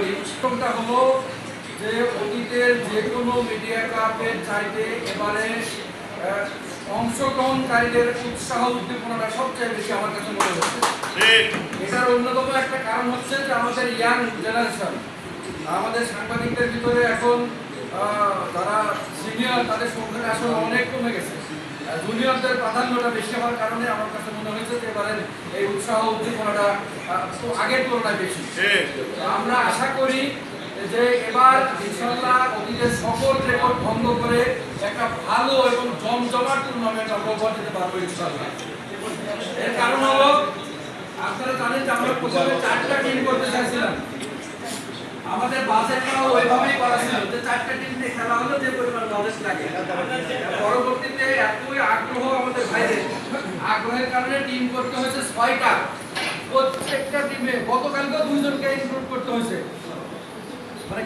করি প্রথমটা হলো যে অতীতের যে কোনো মিডিয়া ক্লাবের চাইতে এবারে অংশগ্রহণকারীদের উৎসাহ উদ্দীপনাটা সবচেয়ে বেশি আমার কাছে মনে হচ্ছে। এটার অন্যতম একটা কারণ হচ্ছে যে আমাদের ইয়াং জেনারেশন আমাদের সাংবাদিকদের ভিতরে এখন যারা সিনিয়র তাদের সংখ্যাটা আসলে অনেক কমে গেছে। জুনিয়রদের প্রাধান্যটা বেশি হওয়ার কারণে আমার কাছে মনে হয়েছে যে এবারে এই উৎসাহ উদ্দীপনাটা তো আগের তুলনায় বেশি। আমরা আশা করি যে এবার ইনশাল্লাহ অতীতের সকল রেকর্ড ভঙ্গ করে একটা ভালো এবং জমজমাট টুর্নামেন্ট আমরা উপহার দিতে পারব ইনশাল্লাহ এর কারণ হলো আপনারা জানেন যে আমরা প্রথমে চারটা টিম করতে চাইছিলাম। আমাদের বাজেটটাও ওইভাবেই করা ছিল যে চারটা টিম দিয়ে খেলা হলো যে পরিমাণ বাজেট লাগে। পরবর্তীতে এতই আগ্রহ আমাদের ভাইদের। আগ্রহের কারণে টিম করতে হয়েছে ছয়টা। প্রত্যেকটা টিমে গতকালকে দুইজনকে ইনক্লুড করতে হয়েছে। মানে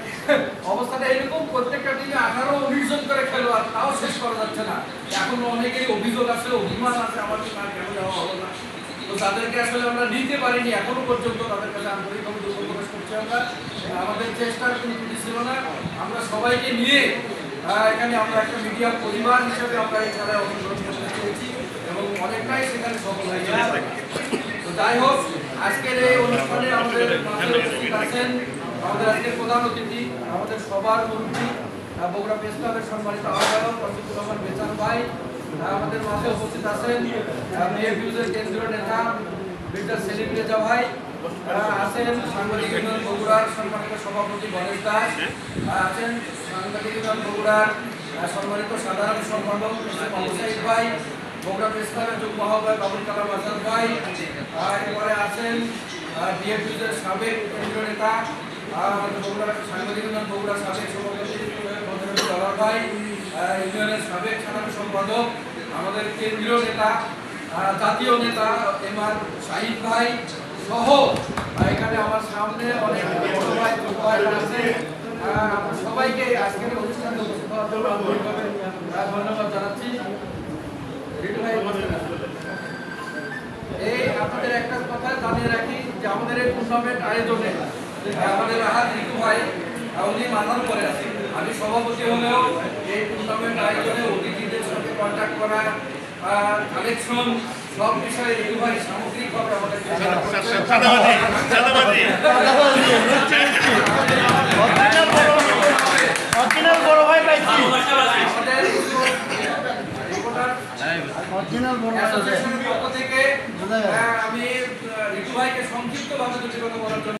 অবস্থাটা এরকম প্রত্যেকটা টিমে আঠারো উনিশ জন করে খেলোয়াড়, তাও শেষ করা যাচ্ছে না। এখন অনেকেই অভিযোগ আছে, অভিমান আছে আমাদের না কেন যাওয়া হলো না। তো তাদেরকে আসলে আমরা নিতে পারিনি, এখনও পর্যন্ত তাদের কাছে আন্তরিকভাবে দুঃখ প্রকাশ করছি আমরা। আমাদের চেষ্টার কোনো ছিল না। আমরা সবাইকে নিয়ে এখানে আমরা একটা মিডিয়া পরিবার হিসেবে আমরা এই অংশগ্রহণ করতে এবং অনেকটাই সেখানে সফল হয়ে তো যাই হোক আজকের এই অনুষ্ঠানে আমাদের আছেন আমাদের আজকের প্রধান অতিথি আমাদের সবার আহ, বগুড়া প্রেস ক্লাবের সম্মানিত আহ্বায়ক রফিকুর রহমান বেচান ভাই আমাদের মাঝে উপস্থিত আছেন বিএফইউজের কেন্দ্রীয় নেতা মিস্টার সেলিম রেজা ভাই আছেন সাংবাদিক ইউনিয়ন বগুড়ার সম্মানিত সভাপতি গণেশ দাস আছেন সাংবাদিক ইউনিয়ন বগুড়ার সম্মানিত সাধারণ সম্পাদক সাইদ ভাই, বগুড়া প্রেস ক্লাবের যুগ্ম আহ্বায়ক বাবুল কালাম আজাদ ভাই এরপরে আছেন ডিএফইউজের সাবেক কেন্দ্রীয় নেতা বগুড়ার সাংবাদিক ইউনিয়ন বগুড়ার সাবেক সভাপতি দলার ভাই ইউনিয়নের সাবেক সাধারণ সম্পাদক, আমাদের কেন্দ্রীয় নেতা জাতীয় নেতা এম আর শাহিদ ভাই সহ এখানে আমার সামনে অনেক আছে। সবাইকে আজকের অনুষ্ঠানে ধন্যবাদ জানাচ্ছি। এই আপনাদের একটা কথা জানিয়ে রাখি যে আমাদের এই টুর্নামেন্ট আয়োজনে আমাদের রাহাত ভাই উনি মাথার উপরে আছে আমি সভাপতি হলেও এই টুর্নামেন্ট আয়োজনে অতিথিদের সঙ্গে কন্ট্যাক্ট করা কালেকশন সব বিষয়ে রিকু সামগ্রিকভাবে আমাদেরকে চাঁদাবাজি চাঁদাবাজি। অরিজিনাল বড় ভাই পাইছি। অরিজিনাল বড় ভাই আছে। অ্যাসোসিয়েশনের পক্ষ থেকে আমি রিকু ভাইকে সংক্ষিপ্তভাবে দুটি কথা বলার জন্য